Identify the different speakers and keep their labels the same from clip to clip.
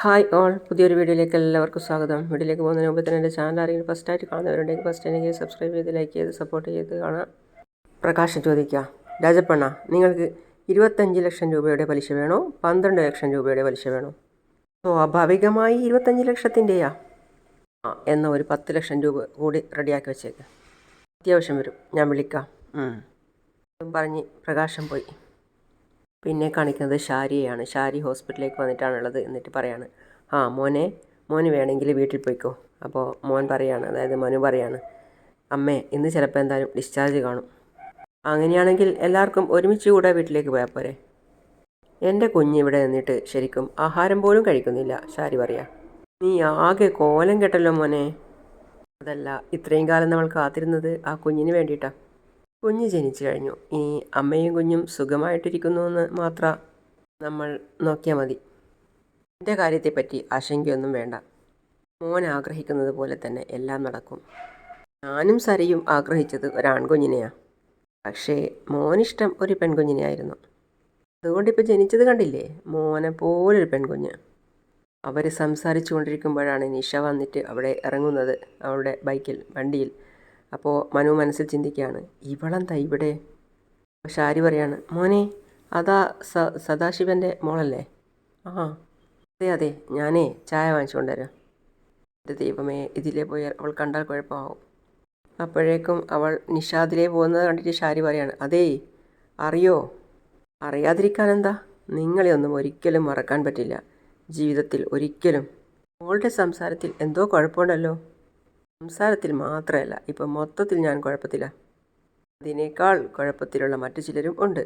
Speaker 1: Hi all പുതിയൊരു വീഡിയോയിലേക്ക് എല്ലാവർക്കും സ്വാഗതം. വീഡിയോയിലേക്ക് പോകുന്നതിന് മുമ്പ് തന്നെ എന്റെ ചാനൽ ആരെങ്കിലും ഫസ്റ്റായിട്ട് കാണുന്നവരുണ്ടെങ്കിൽ ഫസ്റ്റ് എനിക്ക് സബ്സ്ക്രൈബ് ചെയ്ത് ലൈക്ക് ചെയ്ത് സപ്പോർട്ട് ചെയ്ത് കാണാം. പ്രകാശം ചോദിക്കുക രാജപ്പണ്ണ നിങ്ങൾക്ക് ഇരുപത്തഞ്ച് ലക്ഷം രൂപയുടെ പലിശ വേണോ? പന്ത്രണ്ട് ലക്ഷം രൂപയുടെ പലിശ വേണോ? സ്വാഭാവികമായി ഇരുപത്തഞ്ച് ലക്ഷത്തിന്റെയാ? ആ എന്ന ഒരു പത്ത് ലക്ഷം രൂപ കൂടി റെഡിയാക്കി വെച്ചേക്ക്. അത്യാവശ്യം വരും. ഞാൻ വിളിക്കാം. പറഞ്ഞ് പ്രകാശം പോയി. പിന്നെ കാണിക്കുന്നത് ഷാരിയെയാണ്. ഷാരി ഹോസ്പിറ്റലിലേക്ക് വന്നിട്ടാണുള്ളത് എന്നിട്ട് പറയാണ് ആ മോനെ മോന് വേണമെങ്കിൽ വീട്ടിൽ പോയിക്കോ. അപ്പോൾ മോൻ പറയാണ് അതായത് മനു പറയാണ് അമ്മേ ഇന്ന് ചിലപ്പോൾ എന്തായാലും ഡിസ്ചാർജ് കാണും. അങ്ങനെയാണെങ്കിൽ എല്ലാവർക്കും ഒരുമിച്ച് കൂടെ വീട്ടിലേക്ക് പോയാൽ പോരെ. എന്റെ കുഞ്ഞ് ഇവിടെ നിന്നിട്ട് ശരിക്കും ആഹാരം പോലും കഴിക്കുന്നില്ല ഷാരി പറയാ. നീ ആകെ കോലം കെട്ടല്ലോ മോനെ. അതല്ല ഇത്രയും കാലം നമ്മൾ കാത്തിരുന്നത് ആ കുഞ്ഞിന് വേണ്ടിയിട്ടാണ് കുഞ്ഞ് ജനിച്ചു കഴിഞ്ഞു. ഇനി അമ്മയും കുഞ്ഞും സുഖമായിട്ടിരിക്കുന്നു എന്ന് മാത്രം നമ്മൾ നോക്കിയാൽ മതി. എന്റെ കാര്യത്തെപ്പറ്റി ആശങ്കയൊന്നും വേണ്ട. മോൻ ആഗ്രഹിക്കുന്നത് പോലെ തന്നെ എല്ലാം നടക്കും. ഞാനും സരയും ആഗ്രഹിച്ചത് ഒരാൺകുഞ്ഞിനെയാണ് പക്ഷേ മോനിഷ്ടം ഒരു പെൺകുഞ്ഞിനെയായിരുന്നു. അതുകൊണ്ട് ഇപ്പോൾ ജനിച്ചത് കണ്ടില്ലേ? മോനെ പോലൊരു പെൺകുഞ്ഞ്. അവർ സംസാരിച്ചു കൊണ്ടിരിക്കുമ്പോഴാണ് നിഷ വന്നിട്ട് അവിടെ ഇറങ്ങുന്നത് അവളുടെ ബൈക്കിൽ വണ്ടിയിൽ. അപ്പോൾ മനു മനസ്സിൽ ചിന്തിക്കുകയാണ് ഇവളെന്താ ഇവിടെ? ഷാരി പറയാണ് മോനെ അതാ സ സദാശിവന്റെ മോളല്ലേ? ആ അതെ അതെ ഞാനേ ചായ വാങ്ങിച്ചു കൊണ്ടുവരാം എന്റെ ദൈവമേ ഇതിലേ പോയാൽ അവൾ കണ്ടാൽ കുഴപ്പമാവും. അപ്പോഴേക്കും അവൾ നിഷാദിലേ പോകുന്നത് കണ്ടിട്ട് ഷാരി പറയാണ് അതേ അറിയോ? അറിയാതിരിക്കാൻ എന്താ നിങ്ങളെ ഒന്നും ഒരിക്കലും മറക്കാൻ പറ്റില്ല. ജീവിതത്തിൽ ഒരിക്കലും. മോളുടെ സംസാരത്തിൽ എന്തോ കുഴപ്പമുണ്ടല്ലോ. സംസാരത്തിൽ മാത്രമല്ല ഇപ്പം മൊത്തത്തിൽ ഞാൻ കുഴപ്പത്തില്ല അതിനേക്കാൾ കുഴപ്പത്തിലുള്ള മറ്റു ചിലരും ഉണ്ട്.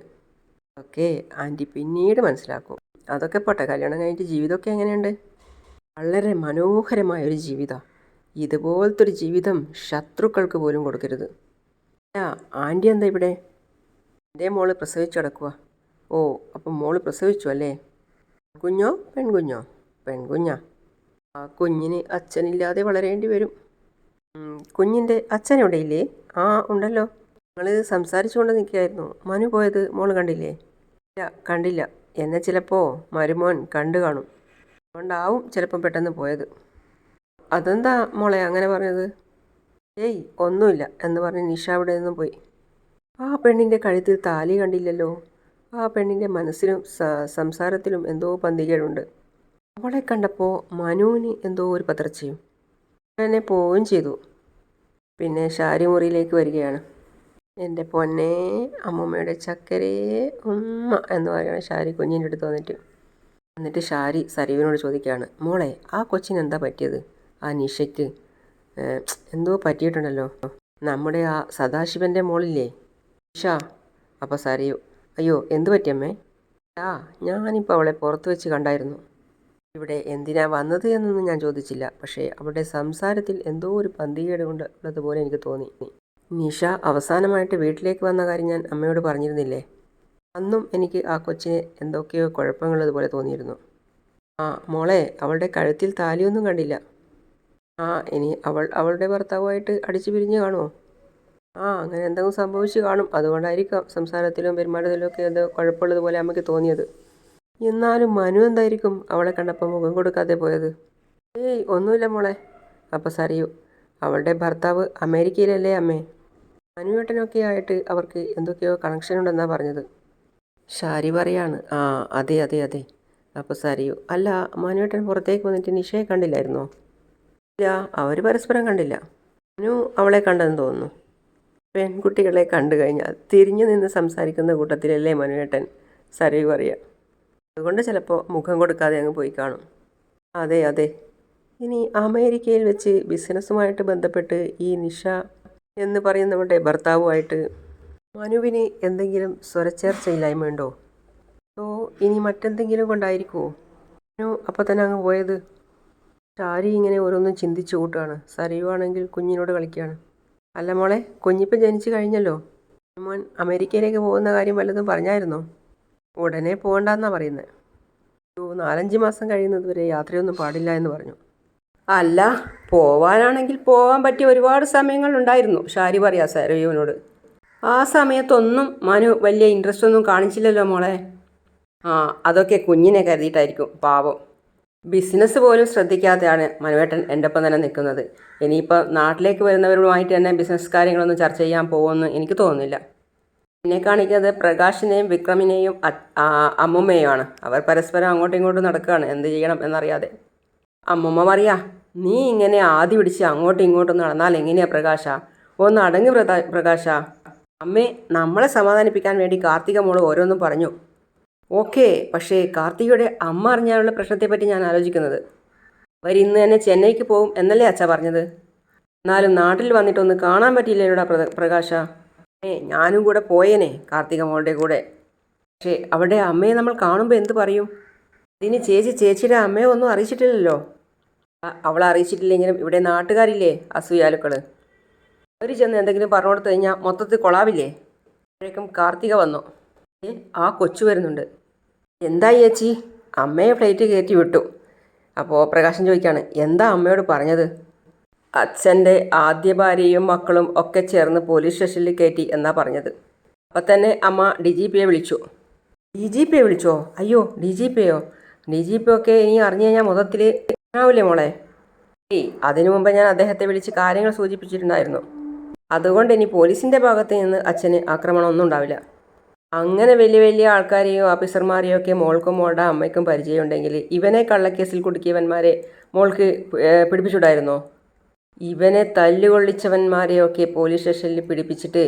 Speaker 1: ഓക്കെ ആന്റി പിന്നീട് മനസ്സിലാക്കും. അതൊക്കെ പോട്ടെ കല്യാണം കഴിഞ്ഞിട്ട് ജീവിതമൊക്കെ എങ്ങനെയുണ്ട്? വളരെ മനോഹരമായ ഒരു ജീവിതം. ഇതുപോലത്തെ ഒരു ജീവിതം ശത്രുക്കൾക്ക് പോലും കൊടുക്കരുത്. അല്ല ആന്റി എന്താ ഇവിടെ? എന്റെ മോൾ പ്രസവിച്ചു കിടക്കുക ഓ അപ്പം മോൾ പ്രസവിച്ചു അല്ലേ? കുഞ്ഞോ പെൺകുഞ്ഞോ? പെൺകുഞ്ഞാ. ആ കുഞ്ഞിന് അച്ഛനില്ലാതെ വളരേണ്ടി വരും. കുഞ്ഞിന്റെ ഇവിടെ ആ ഉണ്ടല്ലോ. ഞങ്ങൾ സംസാരിച്ചുകൊണ്ട് നിൽക്കുകയായിരുന്നു. മനു പോയത് മോൾ കണ്ടില്ലേ? ഇല്ല കണ്ടില്ല. എന്നെ ചിലപ്പോൾ മരുമോൻ കണ്ടു കാണും. അതുകൊണ്ടാവും ചിലപ്പം പെട്ടെന്ന് പോയത്. അതെന്താ മോളെ അങ്ങനെ പറഞ്ഞത്? ഏയ് ഒന്നുമില്ല എന്ന് പറഞ്ഞ് നിഷ അവിടെ നിന്നും പോയി. ആ പെണ്ണിന്റെ കഴുത്തിൽ താലി കണ്ടില്ലല്ലോ. ആ പെണ്ണിന്റെ മനസ്സിലും സംസാരത്തിലും എന്തോ പന്തികേടുണ്ട്. അവളെ കണ്ടപ്പോൾ മനുവിന് എന്തോ ഒരു പതർച്ചയും. എന്നെ പോവുകയും ചെയ്തു. പിന്നെ ഷാരി മുറിയിലേക്ക് വരികയാണ്. എന്റെ പൊന്നെ അമ്മൂമ്മയുടെ ചക്കരേ ഉമ്മ എന്ന് പറയുന്ന ഷാരി കുഞ്ഞിന്റെ അടുത്ത് വന്നിട്ട്. എന്നിട്ട് ഷാരി സരീവിനോട് ചോദിക്കുകയാണ് മോളെ ആ കൊച്ചിന് എന്താ പറ്റിയത്? ആ നിഷയ്ക്ക് എന്തോ പറ്റിയിട്ടുണ്ടല്ലോ. നമ്മുടെ ആ സദാശിവന്റെ മോളില്ലേ? നിഷ അപ്പോൾ സരീവ് അയ്യോ എന്ത് പറ്റിയമ്മേ ആ ഞാനിപ്പോൾ അവളെ പുറത്ത് വെച്ച് കണ്ടായിരുന്നു. ഇവിടെ എന്തിനാ വന്നത് എന്നൊന്നും ഞാൻ ചോദിച്ചില്ല. പക്ഷേ അവളുടെ സംസാരത്തിൽ എന്തോ ഒരു പന്തികേട് കൊണ്ട് ഉള്ളതുപോലെ എനിക്ക് തോന്നി. നിഷ അവസാനമായിട്ട് വീട്ടിലേക്ക് വന്ന കാര്യം ഞാൻ അമ്മയോട് പറഞ്ഞിരുന്നില്ലേ? അന്നും എനിക്ക് ആ കൊച്ചിന് എന്തൊക്കെയോ കുഴപ്പങ്ങളുള്ളതുപോലെ തോന്നിയിരുന്നു. ആ മോളെ അവളുടെ കഴുത്തിൽ താലിയൊന്നും കണ്ടില്ല. ആ ഇനി അവൾ അവളുടെ ഭർത്താവുമായിട്ട് അടിച്ചു പിരിഞ്ഞ് കാണുമോ? ആ അങ്ങനെ എന്തെങ്കിലും സംഭവിച്ചു കാണും. അതുകൊണ്ടായിരിക്കാം സംസാരത്തിലും പെരുമാറ്റത്തിലും ഒക്കെ എന്തോ കുഴപ്പമുള്ളതുപോലെ അമ്മയ്ക്ക് തോന്നിയത്. എന്നാലും മനു എന്തായിരിക്കും അവളെ കണ്ടപ്പോൾ മുഖം കൊടുക്കാതെ പോയത്? ഏയ് ഒന്നുമില്ല മോളെ. അപ്പോൾ സറിയൂ അവളുടെ ഭർത്താവ് അമേരിക്കയിലല്ലേ അമ്മേ? മനുവേട്ടനൊക്കെ ആയിട്ട് അവർക്ക് എന്തൊക്കെയോ കണക്ഷൻ ഉണ്ടെന്നാണ് പറഞ്ഞത്. ഷാരി പറയാണ് ആ അതെ അതെ അതെ. അപ്പോൾ സറിയൂ അല്ല മനുവേട്ടൻ പുറത്തേക്ക് വന്നിട്ട് നിഷയെ കണ്ടില്ലായിരുന്നോ? ഇല്ല അവർ പരസ്പരം കണ്ടില്ല. മനു അവളെ കണ്ടെന്ന് തോന്നുന്നു. പെൺകുട്ടികളെ കണ്ടു കഴിഞ്ഞാൽ തിരിഞ്ഞു നിന്ന് സംസാരിക്കുന്ന കൂട്ടത്തിലല്ലേ മനുവേട്ടൻ? സറിയു പറയുക അതുകൊണ്ട് ചിലപ്പോൾ മുഖം കൊടുക്കാതെ അങ്ങ് പോയി കാണും. അതെ അതെ. ഇനി അമേരിക്കയിൽ വെച്ച് ബിസിനസ്സുമായിട്ട് ബന്ധപ്പെട്ട് ഈ നിഷ എന്ന് പറയുന്നവരുടെ ഭർത്താവുമായിട്ട് മനുവിന് എന്തെങ്കിലും സ്വരച്ചേർച്ചയില്ലായ്മ ഉണ്ടോ? സോ ഇനി മറ്റെന്തെങ്കിലും കൊണ്ടായിരിക്കുമോ മനു അപ്പോൾ തന്നെ അങ്ങ് പോയത്? ഷാരി ഇങ്ങനെ ഓരോന്നും ചിന്തിച്ചു കൂട്ടുകയാണ് സരയുവാണെങ്കിൽ കുഞ്ഞിനോട് കളിക്കുകയാണ്. അല്ല മോളെ കുഞ്ഞിപ്പം ജനിച്ചു കഴിഞ്ഞല്ലോ. മോൻ അമേരിക്കയിലേക്ക് പോകുന്ന കാര്യം വല്ലതും പറഞ്ഞായിരുന്നോ? ഉടനെ പോകണ്ടെന്നാണ് പറയുന്നത് ഒരു നാലഞ്ച് മാസം കഴിയുന്നത് വരെ യാത്രയൊന്നും പാടില്ല എന്ന് പറഞ്ഞു. അല്ല പോവാനാണെങ്കിൽ പോകാൻ പറ്റിയ ഒരുപാട് സമയങ്ങളുണ്ടായിരുന്നു ഷാരി പറയാ സരയുവിനോട്. ആ സമയത്തൊന്നും മനു വലിയ ഇൻട്രസ്റ്റ് ഒന്നും കാണിച്ചില്ലല്ലോ മോളെ. ആ അതൊക്കെ കുഞ്ഞിനെ കരുതിയിട്ടായിരിക്കും പാവം. ബിസിനസ് പോലും ശ്രദ്ധിക്കാതെയാണ് മനുവേട്ടൻ എന്റെ ഒപ്പം തന്നെ നിൽക്കുന്നത്. ഇനിയിപ്പോൾ നാട്ടിലേക്ക് വരുന്നവരുമായിട്ട് തന്നെ ബിസിനസ് കാര്യങ്ങളൊന്നും ചർച്ച ചെയ്യാൻ പോകുമെന്ന് എനിക്ക് തോന്നുന്നില്ല. എന്നെ കാണിക്കുന്നത് പ്രകാശിനെയും വിക്രമിനെയും അമ്മുമ്മയുമാണ് അവർ പരസ്പരം അങ്ങോട്ടും ഇങ്ങോട്ടും നടക്കുകയാണ്. എന്ത് ചെയ്യണം എന്നറിയാതെ. അമ്മുമ്മ പറയാ നീ ഇങ്ങനെ ആദ്യ പിടിച്ച് അങ്ങോട്ടും ഇങ്ങോട്ടും നടന്നാൽ എങ്ങനെയാ പ്രകാശ? ഒന്ന് അടങ്ങി പ്രകാശ. അമ്മേ നമ്മളെ സമാധാനിപ്പിക്കാൻ വേണ്ടി കാർത്തിക മോൾ ഓരോന്നും പറഞ്ഞു. ഓക്കെ പക്ഷേ കാർത്തികയുടെ അമ്മ അറിഞ്ഞാലുള്ള പ്രശ്നത്തെപ്പറ്റി ഞാൻ ആലോചിക്കുന്നത്. അവർ ഇന്ന് തന്നെ ചെന്നൈക്ക് പോകും എന്നല്ലേ അച്ഛ പറഞ്ഞത്? എന്നാലും നാട്ടിൽ വന്നിട്ടൊന്ന് കാണാൻ പറ്റിയില്ലേടാ പ്ര പ്രകാശ? ഏ ഞാനും കൂടെ പോയേനെ കാർത്തിക മോളുടെ കൂടെ. പക്ഷേ അവിടെ അമ്മയെ നമ്മൾ കാണുമ്പോൾ എന്ത് പറയും? ഇനി ചേച്ചി ചേച്ചിയുടെ അമ്മയെ ഒന്നും അറിയിച്ചിട്ടില്ലല്ലോ. അവളെ അറിയിച്ചിട്ടില്ലെങ്കിലും ഇവിടെ നാട്ടുകാരില്ലേ അസൂയാലുക്കൾ അവർ ചെന്ന് എന്തെങ്കിലും പറഞ്ഞു കൊടുത്തു കഴിഞ്ഞാൽ മൊത്തത്തിൽ കൊളാവില്ലേ? അപ്പോഴേക്കും കാർത്തിക വന്നു. ഏ ആ കൊച്ചു വരുന്നുണ്ട്. എന്താ ചേച്ചി? അമ്മയെ ഫ്ലൈറ്റ് കയറ്റി വിട്ടു. അപ്പോൾ പ്രകാശം ചോദിക്കുകയാണ് എന്താ അമ്മയോട് പറഞ്ഞത്? അച്ഛന്റെ ആദ്യ ഭാര്യയും മക്കളും ഒക്കെ ചേർന്ന് പോലീസ് സ്റ്റേഷനിൽ കയറ്റി എന്നാ പറഞ്ഞത്. അപ്പം തന്നെ അമ്മ ഡി ജി പിയെ വിളിച്ചു. ഡി ജി പിയെ വിളിച്ചോ? അയ്യോ ഡി ജി പിയോ ഡി ജി പി ഒക്കെ ഇനി അറിഞ്ഞു കഴിഞ്ഞാൽ മൊത്തത്തിൽ ആവില്ലേ മോളെ? ഏയ് അതിനു മുമ്പ് ഞാൻ അദ്ദേഹത്തെ വിളിച്ച് കാര്യങ്ങൾ സൂചിപ്പിച്ചിട്ടുണ്ടായിരുന്നു. അതുകൊണ്ട് ഇനി പോലീസിന്റെ ഭാഗത്ത് നിന്ന് അച്ഛന് ആക്രമണമൊന്നും ഉണ്ടാവില്ല. അങ്ങനെ വലിയ വലിയ ആൾക്കാരെയോ ഓഫീസർമാരെയോ ഒക്കെ മോൾക്കും മോളുടെ അമ്മയ്ക്കും പരിചയമുണ്ടെങ്കിൽ ഇവനെ കള്ളക്കേസിൽ കുടുക്കിയവന്മാരെ മോൾക്ക് ഏർ, പിടിപ്പിച്ചുകൂടായിരുന്നോ ഇവനെ തല്ലുകൊള്ളിച്ചവന്മാരെയൊക്കെ പോലീസ് സ്റ്റേഷനിൽ പിടിപ്പിച്ചിട്ട്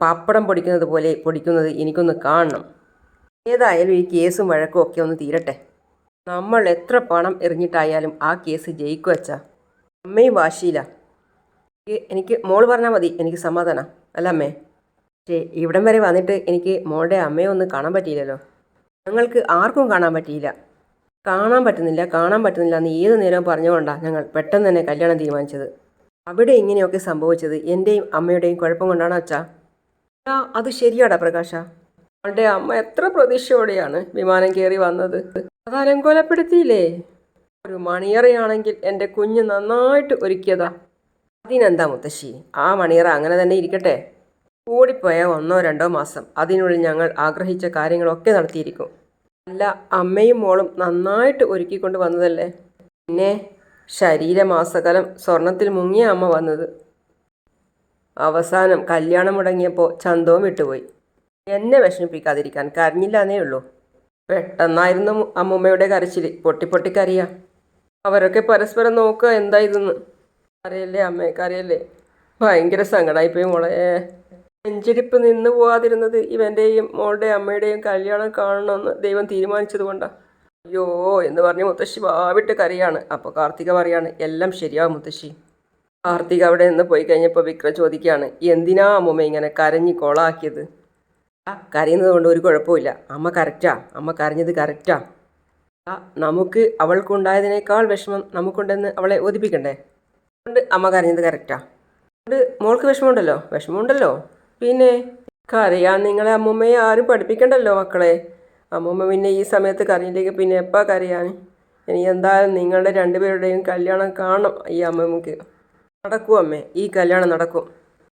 Speaker 1: പപ്പടം പൊടിക്കുന്നത് പോലെ പൊടിക്കുന്നത് എനിക്കൊന്ന് കാണണം. ഏതായാലും ഈ കേസും വഴക്കും ഒക്കെ ഒന്ന് തീരട്ടെ. നമ്മൾ എത്ര പണം എറിഞ്ഞിട്ടായാലും ആ കേസ് ജയിക്കു വച്ചാ അമ്മയും വാശിയില്ല എനിക്ക് മോൾ പറഞ്ഞാൽ മതി എനിക്ക് സമാധാനം. അല്ല അമ്മേ. പക്ഷേ ഇവിടം വരെ വന്നിട്ട് എനിക്ക് മോളുടെ അമ്മയെ ഒന്ന് കാണാൻ പറ്റിയില്ലല്ലോ. ഞങ്ങൾക്ക് ആർക്കും കാണാൻ പറ്റിയില്ല. കാണാൻ പറ്റുന്നില്ല കാണാൻ പറ്റുന്നില്ല എന്ന് ഏത് നേരവും പറഞ്ഞുകൊണ്ടാണ് ഞങ്ങൾ പെട്ടെന്ന് തന്നെ കല്യാണം തീരുമാനിച്ചത്. അവിടെ ഇങ്ങനെയൊക്കെ സംഭവിച്ചത് എന്റെയും അമ്മയുടെയും കുഴപ്പം കൊണ്ടാണ് അച്ഛാ? ആ അത് ശരിയാടാ പ്രകാശ. അവളുടെ അമ്മ എത്ര പ്രതീക്ഷയോടെയാണ് വിമാനം കയറി വന്നത്. അത് അലങ്കോലപ്പെടുത്തിയില്ലേ? ഒരു മണിയറയാണെങ്കിൽ എന്റെ കുഞ്ഞ് നന്നായിട്ട് ഒരുക്കിയതാ. അതിനെന്താ മുത്തശ്ശി? ആ മണിയറ അങ്ങനെ തന്നെ ഇരിക്കട്ടെ. കൂടിപ്പോയ ഒന്നോ രണ്ടോ മാസം അതിനുള്ളിൽ ഞങ്ങൾ ആഗ്രഹിച്ച കാര്യങ്ങളൊക്കെ നടത്തിയിരിക്കും. അല്ല അമ്മയും മോളും നന്നായിട്ട് ഒരുക്കിക്കൊണ്ട് വന്നതല്ലേ? പിന്നെ ശരീരമാസകലം സ്വർണത്തിൽ മുങ്ങിയ അമ്മ വന്നത്. അവസാനം കല്യാണം മുടങ്ങിയപ്പോൾ ചന്തവും വിട്ടുപോയി. എന്നെ വിഷമിപ്പിക്കാതിരിക്കാൻ കരഞ്ഞില്ലാന്നേ ഉള്ളൂ. പെട്ടെന്നായിരുന്നു അമ്മൂമ്മയുടെ കരച്ചിൽ പൊട്ടി പൊട്ടിക്കറിയാം അവരൊക്കെ പരസ്പരം നോക്കുക എന്താ ഇതെന്ന്. കരയല്ലേ അമ്മേ കരയല്ലേ ഭയങ്കര സങ്കടമായിപ്പോയി മോളെ. നെഞ്ചിടിപ്പ് നിന്നു പോവാതിരുന്നത് ഇവന്റെയും മോളുടെ അമ്മയുടെയും കല്യാണം കാണണമെന്ന് ദൈവം തീരുമാനിച്ചതുകൊണ്ടാണ് അയ്യോ എന്ന് പറഞ്ഞ് മുത്തശ്ശി വാവിട്ട് കരയാണ്. അപ്പോൾ കാർത്തിക പറയാണ് എല്ലാം ശരിയാവും മുത്തശ്ശി. കാർത്തിക അവിടെ നിന്ന് പോയി കഴിഞ്ഞപ്പോൾ വിക്ര ചോദിക്കുകയാണ് എന്തിനാ അമ്മൂമ്മ ഇങ്ങനെ കരഞ്ഞ് കൊളാക്കിയത്? ആ കരയുന്നത് കൊണ്ട് ഒരു കുഴപ്പമില്ല അമ്മ കറക്റ്റാ. അമ്മ കരഞ്ഞത് കറക്റ്റാ. ആ നമുക്ക് അവൾക്കുണ്ടായതിനേക്കാൾ വിഷമം നമുക്കുണ്ടെന്ന് അവളെ ഒതിപ്പിക്കണ്ടേ അതുകൊണ്ട് അമ്മ കരഞ്ഞത് കറക്റ്റാ. അതുകൊണ്ട് മോൾക്ക് വിഷമമുണ്ടല്ലോ? വിഷമമുണ്ടല്ലോ. പിന്നെ കരയാൻ നിങ്ങളെ അമ്മൂമ്മയെ ആരും പഠിപ്പിക്കണ്ടല്ലോ മക്കളെ. അമ്മൂമ്മ പിന്നെ ഈ സമയത്ത് കരയില്ലെങ്കിൽ പിന്നെ എപ്പാ കരയാൻ? ഇനി എന്തായാലും നിങ്ങളുടെ രണ്ടുപേരുടെയും കല്യാണം കാണും ഈ അമ്മമ്മക്ക് നടക്കും അമ്മേ ഈ കല്യാണം നടക്കും.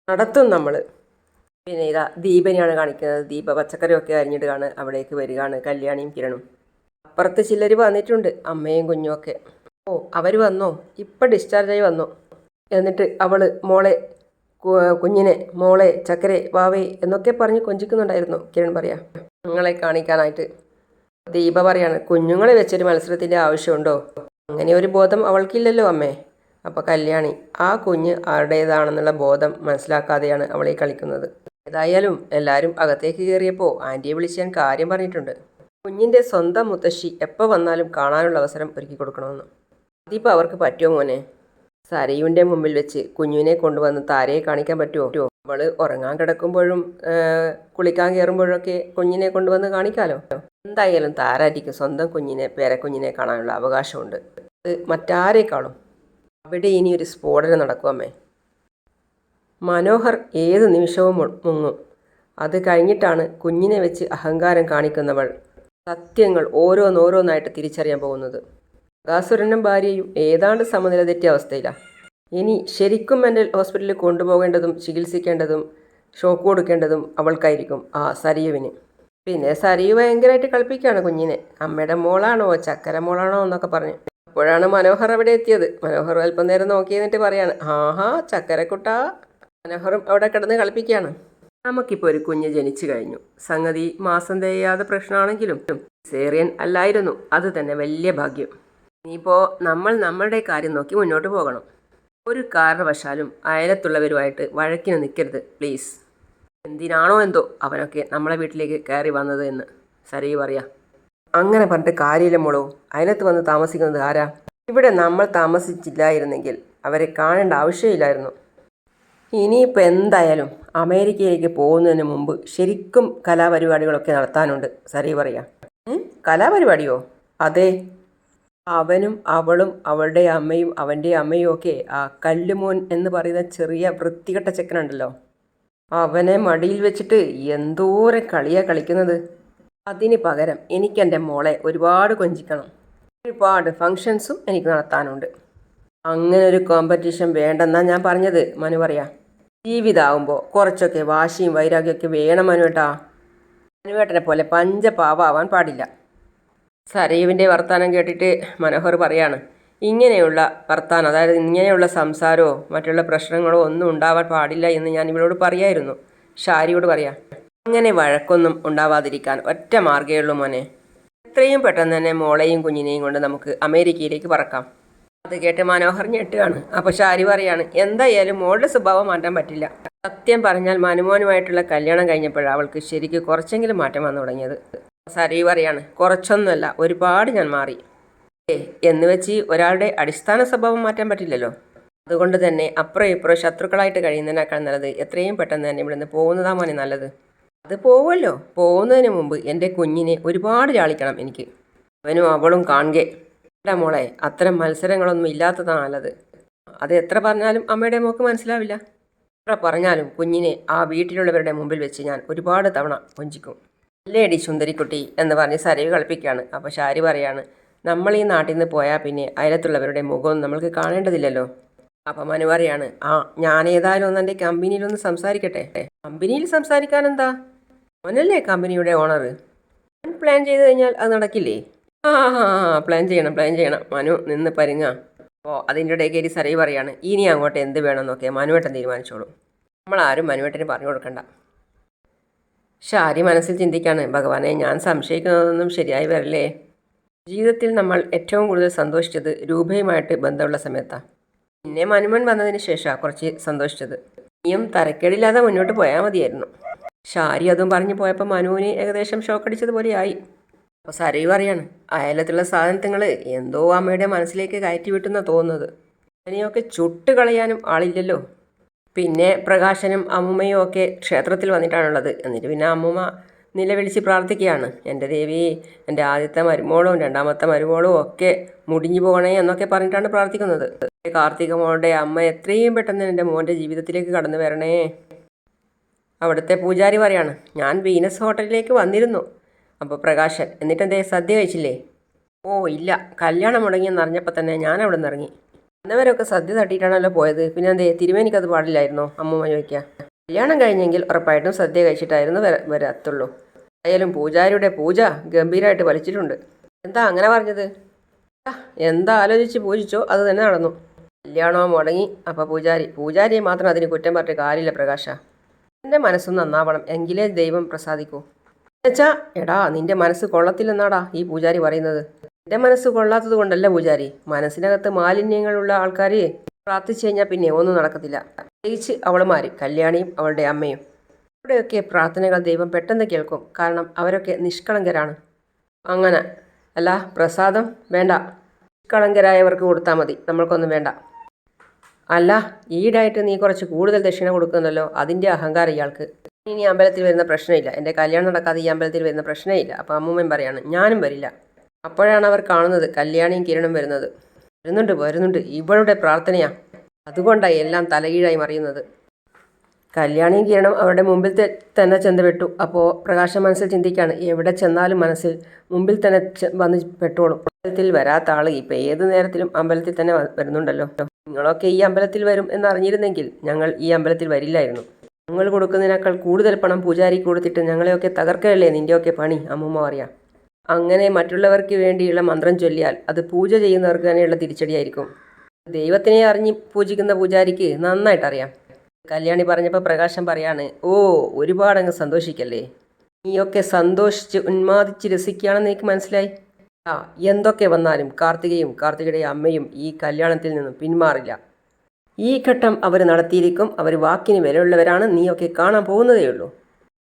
Speaker 1: നടത്തും നമ്മൾ പിന്നെ ഇതാ ദീപനെയാണ് കാണിക്കുന്നത്. ദീപ പച്ചക്കറിയൊക്കെ അരിഞ്ഞിടുകയാണ് അവിടേക്ക് വരികയാണ് കല്യാണിയും കിരണും. അപ്പുറത്ത് ചിലർ വന്നിട്ടുണ്ട് അമ്മയും കുഞ്ഞുമൊക്കെ ഓ അവർ വന്നോ? ഇപ്പം ഡിസ്ചാർജായി വന്നു? എന്നിട്ട് അവൾ മോളെ കുഞ്ഞിനെ മോളെ ചക്കരെ വാവേ എന്നൊക്കെ പറഞ്ഞ് കൊഞ്ചിക്കുന്നുണ്ടായിരുന്നു. കിരൺ പറയാ നിങ്ങളെ കാണിക്കാനായിട്ട്. ദീപ പറയാണ് കുഞ്ഞുങ്ങളെ വെച്ചൊരു മത്സരത്തിന്റെ ആവശ്യമുണ്ടോ? അങ്ങനെ ഒരു ബോധം അവൾക്കില്ലല്ലോ അമ്മേ. അപ്പോൾ കല്യാണി ആ കുഞ്ഞ് ആരുടേതാണെന്നുള്ള ബോധം മനസ്സിലാക്കാതെയാണ് അവളെ കളിക്കുന്നത്. ഏതായാലും എല്ലാവരും അകത്തേക്ക് കയറിയപ്പോൾ ആന്റിയെ വിളിച്ച് ഞാൻ കാര്യം പറഞ്ഞിട്ടുണ്ട്. കുഞ്ഞിന്റെ സ്വന്തം മുത്തശ്ശി എപ്പോൾ വന്നാലും കാണാനുള്ള അവസരം ഒരുക്കി കൊടുക്കണമെന്ന്. അതിപ്പോൾ അവർക്ക് പറ്റുമോ മോനെ? സരയുവിന്റെ മുമ്പിൽ വെച്ച് കുഞ്ഞിനെ കൊണ്ടുവന്ന് താരയെ കാണിക്കാൻ പറ്റുമോ അവൾ ഉറങ്ങാൻ കിടക്കുമ്പോഴും കുളിക്കാൻ കയറുമ്പോഴൊക്കെ കുഞ്ഞിനെ കൊണ്ടുവന്ന് കാണിക്കാലോ? എന്തായാലും താരാറ്റിക്ക് സ്വന്തം കുഞ്ഞിനെ പേരക്കുഞ്ഞിനെ കാണാനുള്ള അവകാശമുണ്ട്. അത് മറ്റാരേക്കാളും? അവിടെ ഇനി ഒരു സ്ഫോടനം നടക്കുമേ മനോഹർ ഏത് നിമിഷവും മുങ്ങും. അത് കഴിഞ്ഞിട്ടാണ് കുഞ്ഞിനെ വെച്ച് അഹങ്കാരം കാണിക്കുന്നവൾ സത്യങ്ങൾ ഓരോന്നോരോന്നായിട്ട് തിരിച്ചറിയാൻ പോകുന്നത്. ബകാസുരനും ഭാര്യയും ഏതാണ്ട് സമനില തെറ്റിയ അവസ്ഥയിലാണ് ഇനി ശരിക്കും മെന്റൽ ഹോസ്പിറ്റലിൽ കൊണ്ടുപോകേണ്ടതും ചികിത്സിക്കേണ്ടതും ഷോക്ക് കൊടുക്കേണ്ടതും അവൾക്കായിരിക്കും ആ സരിയുവിന്. പിന്നെ സരിയു ഭയങ്കരമായിട്ട് കളിപ്പിക്കുകയാണ് കുഞ്ഞിനെ. അമ്മയുടെ മോളാണോ ചക്കര മോളാണോ എന്നൊക്കെ പറഞ്ഞു. അപ്പോഴാണ് മനോഹർ അവിടെ എത്തിയത്. മനോഹർ അല്പം നേരം നോക്കി എന്നിട്ട് പറയാണ് ആഹാ ചക്കരക്കുട്ട. മനോഹറും അവിടെ കിടന്ന് കളിപ്പിക്കുകയാണ്. നമുക്കിപ്പോൾ ഒരു കുഞ്ഞ് ജനിച്ചു കഴിഞ്ഞു. സംഗതി മാസം തികയാതെ പ്രശ്നമാണെങ്കിലും സേറിയൻ അല്ലായിരുന്നു. അത് തന്നെ വലിയ ഭാഗ്യം. ഇനിയിപ്പോൾ നമ്മൾ നമ്മളുടെ കാര്യം നോക്കി മുന്നോട്ട് പോകണം. ഒരു കാരണവശാലും അയലത്തുള്ളവരുമായിട്ട് വഴക്കിന് നിൽക്കരുത് പ്ലീസ്. എന്തിനാണോ എന്തോ അവനൊക്കെ നമ്മളെ വീട്ടിലേക്ക് കയറി വന്നത് എന്ന് സരി പറയാം. അങ്ങനെ പറഞ്ഞിട്ട് കാര്യമില്ല മോളോ. അയലത്ത് വന്ന് താമസിക്കുന്നത് ആരാ? ഇവിടെ നമ്മൾ താമസിച്ചില്ലായിരുന്നെങ്കിൽ അവരെ കാണേണ്ട ആവശ്യമില്ലായിരുന്നു. ഇനിയിപ്പോൾ എന്തായാലും അമേരിക്കയിലേക്ക് പോകുന്നതിന് മുമ്പ് ശരിക്കും കലാപരിപാടികളൊക്കെ നടത്താനുണ്ട് സരി പറയാം. കലാപരിപാടിയോ? അതെ. അവനും അവളും അവളുടെ അമ്മയും അവന്റെ അമ്മയും ഒക്കെ ആ കല്ലുമോൻ എന്ന് പറയുന്ന ചെറിയ വൃത്തികെട്ട ചെക്കനുണ്ടല്ലോ. അവനെ മടിയിൽ വെച്ചിട്ട് എന്തോരം കളിയാ കളിക്കുന്നത്. അതിന് പകരം എനിക്കെന്റെ മോളെ ഒരുപാട് കൊഞ്ചിക്കണം. ഒരുപാട് ഫങ്ഷൻസും എനിക്ക് നടത്താനുണ്ട്. അങ്ങനെ ഒരു കോമ്പറ്റീഷൻ വേണ്ടെന്നാണ് ഞാൻ പറഞ്ഞത് മനു പറയാ. ജീവിതാവുമ്പോൾ കുറച്ചൊക്കെ വാശിയും വൈരാഗ്യമൊക്കെ വേണം മനുവേട്ടാ. മനുവേട്ടനെ പോലെ പഞ്ചപാവാൻ പാടില്ല. സരീവിന്റെ വർത്തമാനം കേട്ടിട്ട് മനോഹർ പറയാണ് ഇങ്ങനെയുള്ള വർത്താനം അതായത് ഇങ്ങനെയുള്ള സംസാരമോ മറ്റുള്ള പ്രശ്നങ്ങളോ ഒന്നും ഉണ്ടാവാൻ പാടില്ല എന്ന് ഞാൻ ഇവളോട് പറയായിരുന്നു. ഷാരിയോട് പറയാം അങ്ങനെ വഴക്കൊന്നും ഉണ്ടാവാതിരിക്കാൻ ഒറ്റ മാർഗേ ഉള്ളൂ മോനെ. എത്രയും പെട്ടെന്ന് തന്നെ മോളെയും കുഞ്ഞിനെയും കൊണ്ട് നമുക്ക് അമേരിക്കയിലേക്ക് പറക്കാം. അത് കേട്ട് മനോഹർ ഞെട്ടുകയാണ്. അപ്പോൾ ഷാരി പറയാണ് എന്തായാലും മോളുടെ സ്വഭാവം മാറ്റാൻ പറ്റില്ല. സത്യം പറഞ്ഞാൽ മനുമോനുമായിട്ടുള്ള കല്യാണം കഴിഞ്ഞപ്പോഴാണ് അവൾക്ക് ശരിക്ക് കുറച്ചെങ്കിലും മാറ്റം വന്നു തുടങ്ങിയത്. സരി പറയാണ്. കുറച്ചൊന്നുമല്ല ഒരുപാട് ഞാൻ മാറി. ഏ എന്ന് വെച്ച് ഒരാളുടെ അടിസ്ഥാന സ്വഭാവം മാറ്റാൻ പറ്റില്ലല്ലോ. അതുകൊണ്ട് തന്നെ അപ്പുറം ഇപ്പുറം ശത്രുക്കളായിട്ട് കഴിയുന്നതിനേക്കാൾ നല്ലത് എത്രയും പെട്ടെന്ന് തന്നെ ഇവിടുന്ന് പോകുന്നതാ മോനെ നല്ലത്. അത് പോവുമല്ലോ. പോകുന്നതിന് മുമ്പ് എന്റെ കുഞ്ഞിനെ ഒരുപാട് ലാളിക്കണം എനിക്ക്. അവനും അവളും കാണുക. അല്ല മോളെ അത്തരം മത്സരങ്ങളൊന്നും ഇല്ലാത്തതാണ് നല്ലത്. അത് എത്ര പറഞ്ഞാലും അമ്മയുടെ മോക്ക് മനസ്സിലാവില്ല. എത്ര പറഞ്ഞാലും കുഞ്ഞിനെ ആ വീട്ടിലുള്ളവരുടെ മുമ്പിൽ വെച്ച് ഞാൻ ഒരുപാട് തവണ കൊഞ്ചിക്കും. അല്ലേടി സുന്ദരിക്കുട്ടി എന്ന് പറഞ്ഞ് സരവി കളിപ്പിക്കുകയാണ് അപ്പോൾ ഷാരി പറയാണ് നമ്മൾ ഈ നാട്ടിൽ നിന്ന് പോയാൽ പിന്നെ അയലത്തുള്ളവരുടെ മുഖം നമ്മൾക്ക് കാണേണ്ടതില്ലല്ലോ. അപ്പം മനു പറയാണ് ആ ഞാൻ ഏതായാലും ഒന്ന് എന്റെ കമ്പനിയിലൊന്ന് സംസാരിക്കട്ടെ? കമ്പനിയിൽ സംസാരിക്കാൻ എന്താ അവനല്ലേ കമ്പനിയുടെ ഓണർ. പ്ലാൻ ചെയ്ത് കഴിഞ്ഞാൽ അത് നടക്കില്ലേ? ആ പ്ലാൻ ചെയ്യണം പ്ലാൻ ചെയ്യണം. മനു നിന്ന് പരുങ്ങ. അപ്പോൾ അതിന്റെ ഇടയിൽ കയറി സരവി പറയാണ് ഇനി അങ്ങോട്ട് എന്ത് വേണമെന്നൊക്കെ മനുവേട്ടൻ തീരുമാനിച്ചോളൂ. നമ്മളാരും മനുവേട്ടന് പറഞ്ഞു കൊടുക്കണ്ട. ഷാരി മനസ്സിൽ ചിന്തിക്കാണ് ഭഗവാനെ ഞാൻ സംശയിക്കുന്നതൊന്നും ശരിയായി വരില്ലേ? ജീവിതത്തിൽ നമ്മൾ ഏറ്റവും കൂടുതൽ സന്തോഷിച്ചത് രൂപയുമായിട്ട് ബന്ധമുള്ള സമയത്താണ് പിന്നെ മനുമൻ വന്നതിന് ശേഷമാണ് കുറച്ച് സന്തോഷിച്ചത്. ഇനിയും തരക്കേടില്ലാതെ മുന്നോട്ട് പോയാൽ മതിയായിരുന്നു. ഷാരി അതും പറഞ്ഞു പോയപ്പോൾ മനുവിന് ഏകദേശം ഷോക്കടിച്ചതുപോലെയായി. അപ്പോൾ സരയു പറയാണ് അയലത്തുള്ള സാധനങ്ങൾ എന്തോ അമ്മയുടെ മനസ്സിലേക്ക് കയറ്റി വിട്ടെന്നാണ് തോന്നുന്നത്. അതിനെയൊക്കെ ചുട്ട് കളയാനും ആളില്ലല്ലോ. പിന്നെ പ്രകാശനും അമ്മൂമ്മയും ഒക്കെ ക്ഷേത്രത്തിൽ വന്നിട്ടാണുള്ളത്. എന്നിട്ട് പിന്നെ അമ്മൂമ്മ നിലവിളിച്ച് പ്രാർത്ഥിക്കുകയാണ്. എന്റെ ദേവി എന്റെ ആദ്യത്തെ മരുമോളും രണ്ടാമത്തെ മരുമോളും ഒക്കെ മുടിഞ്ഞു പോകണേ എന്നൊക്കെ പറഞ്ഞിട്ടാണ് പ്രാർത്ഥിക്കുന്നത്. കാർത്തിക മോളുടെ അമ്മ എത്രയും പെട്ടെന്ന് എന്റെ മോന്റെ ജീവിതത്തിലേക്ക് കടന്നു വരണേ അവിടുത്തെ പൂജാരി പറയാണ്. ഞാൻ വീനസ് ഹോട്ടലിലേക്ക് വന്നിരുന്നു. അപ്പോൾ പ്രകാശൻ എന്നിട്ടെന്തേ സദ്യ കഴിച്ചില്ലേ? ഓ ഇല്ല. കല്യാണം മുടങ്ങിയെന്നറിഞ്ഞപ്പോൾ തന്നെ ഞാൻ അവിടെ നിന്ന് ഇറങ്ങി. വന്നവരൊക്കെ സദ്യ തട്ടിയിട്ടാണല്ലോ പോയത്. പിന്നെ എന്തേ തിരുമേനിക്കത് പാടില്ലായിരുന്നോ? അമ്മൂമ്മ ചോദിക്കുക കല്യാണം കഴിഞ്ഞെങ്കിൽ ഉറപ്പായിട്ടും സദ്യ കഴിച്ചിട്ടായിരുന്നു വര വരത്തുള്ളൂ. ആയാലും പൂജാരിയുടെ പൂജ ഗംഭീരമായിട്ട് വലിച്ചിട്ടുണ്ട് എന്താ അങ്ങനെ പറഞ്ഞത്? എന്താ ആലോചിച്ച് പൂജിച്ചോ? അത് തന്നെ നടന്നു. കല്യാണമോ മുടങ്ങി? അപ്പോൾ പൂജാരി പൂജാരിയെ മാത്രം അതിന് കുറ്റം പറഞ്ഞിട്ട് കാര്യമില്ല പ്രകാശ. എന്റെ മനസ്സും നന്നാവണം. എങ്കിലേ ദൈവം പ്രസാദിക്കൂ. എന്നുവെച്ചാ എടാ നിന്റെ മനസ്സ് കൊള്ളത്തില്ലെന്നാടാ ഈ പൂജാരി പറയുന്നത്. എന്റെ മനസ്സ് കൊള്ളാത്തത് കൊണ്ടല്ല പൂജാരി. മനസ്സിനകത്ത് മാലിന്യങ്ങളുള്ള ആൾക്കാർ പ്രാർത്ഥിച്ചു കഴിഞ്ഞാൽ പിന്നെ ഒന്നും നടക്കത്തില്ല. പ്രത്യേകിച്ച് അവളുമാർ കല്യാണിയും അവളുടെ അമ്മയും. അവിടെയൊക്കെ പ്രാർത്ഥനകൾ ദൈവം പെട്ടെന്ന് കേൾക്കും. കാരണം അവരൊക്കെ നിഷ്കളങ്കരാണ്. അങ്ങനെ. അല്ല പ്രസാദം വേണ്ട. നിഷ്കളങ്കരായവർക്ക് കൊടുത്താൽ മതി. നമ്മൾക്കൊന്നും വേണ്ട. അല്ല ഈടായിട്ട് നീ കുറച്ച് കൂടുതൽ ദക്ഷിണ കൊടുക്കുന്നല്ലോ അതിന്റെ അഹങ്കാരം ഇയാൾക്ക്. ഇനി അമ്പലത്തിൽ വരുന്ന പ്രശ്നമില്ല. എന്റെ കല്യാണം നടക്കാതെ ഈ അമ്പലത്തിൽ വരുന്ന പ്രശ്നമില്ല. അപ്പോൾ അമ്മൂമ്മയും പറയാണ് ഞാനും വരില്ല. അപ്പോഴാണ് അവർ കാണുന്നത് കല്യാണിയും കിരണും വരുന്നത്. വരുന്നുണ്ട് വരുന്നുണ്ട്. ഇവളുടെ പ്രാർത്ഥനയാ. അതുകൊണ്ടാണ് എല്ലാം തലകീഴായി മറിയുന്നത്. കല്യാണിയും കിരണം അവരുടെ മുമ്പിൽ തന്നെ ചെന്ന് അപ്പോൾ പ്രകാശം മനസ്സിൽ ചിന്തിക്കുകയാണ് എവിടെ ചെന്നാലും മനസ്സിൽ മുമ്പിൽ തന്നെ വന്ന് പെട്ടോളും. അമ്പലത്തിൽ വരാത്ത ആൾ ഇപ്പം ഏത് നേരത്തിലും അമ്പലത്തിൽ തന്നെ വരുന്നുണ്ടല്ലോ. നിങ്ങളൊക്കെ ഈ അമ്പലത്തിൽ വരും എന്നറിഞ്ഞിരുന്നെങ്കിൽ ഞങ്ങൾ ഈ അമ്പലത്തിൽ വരില്ലായിരുന്നു. ഞങ്ങൾ കൊടുക്കുന്നതിനേക്കാൾ കൂടുതൽ പണം പൂജാരിക്ക് കൊടുത്തിട്ട് ഞങ്ങളെയൊക്കെ തകർക്കലല്ലേ നിന്റെയൊക്കെ പണി അമ്മൂമ്മ പറയാം. അങ്ങനെ മറ്റുള്ളവർക്ക് വേണ്ടിയുള്ള മന്ത്രം ചൊല്ലിയാൽ അത് പൂജ ചെയ്യുന്നവർക്ക് തന്നെയുള്ള തിരിച്ചടിയായിരിക്കും. ദൈവത്തിനെ അറിഞ്ഞ് പൂജിക്കുന്ന പൂജാരിക്ക് നന്നായിട്ടറിയാം കല്യാണി പറഞ്ഞപ്പോൾ പ്രകാശം പറയാണ് ഓ ഒരുപാടങ്ങ് സന്തോഷിക്കല്ലേ? നീയൊക്കെ സന്തോഷിച്ച് ഉന്മാദിച്ച് രസിക്കുകയാണെന്ന് എനിക്ക് മനസ്സിലായി. ആ എന്തൊക്കെ വന്നാലും കാർത്തികയും കാർത്തികയുടെ അമ്മയും ഈ കല്യാണത്തിൽ നിന്നും പിന്മാറില്ല. ഈ ഘട്ടം അവർ നടത്തിയിരിക്കും. അവർ വാക്കിന് വിലയുള്ളവരാണ്. നീയൊക്കെ കാണാൻ പോകുന്നതേ ഉള്ളൂ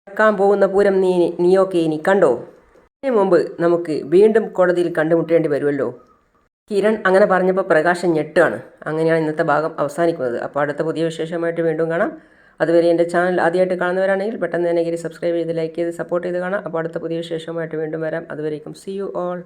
Speaker 1: നടക്കാൻ പോകുന്ന പൂരം നീ നീയൊക്കെ ഇനി കണ്ടോ? മുമ്പ് നമുക്ക് വീണ്ടും കോടതിയിൽ കണ്ടുമുട്ടേണ്ടി വരുമല്ലോ? കിരൺ അങ്ങനെ പറഞ്ഞപ്പോൾ പ്രകാശം ഞെട്ടാണ്. അങ്ങനെയാണ് ഇന്നത്തെ ഭാഗം അവസാനിക്കുന്നത്. അപ്പോൾ അടുത്ത പുതിയ വിശേഷമായിട്ട് വീണ്ടും കാണാം. അതുവരെ എന്റെ ചാനൽ ആദ്യമായിട്ട് കാണുന്നവരാണെങ്കിൽ പെട്ടെന്ന് തന്നെ കയറി സബ്സ്ക്രൈബ് ചെയ്ത് ലൈക്ക് ചെയ്ത് സപ്പോർട്ട് ചെയ്ത് കാണാം. അപ്പോൾ അടുത്ത പുതിയ വിശേഷമായിട്ട് വീണ്ടും വരാം. അതുവരേക്കും സി യു ഓൾ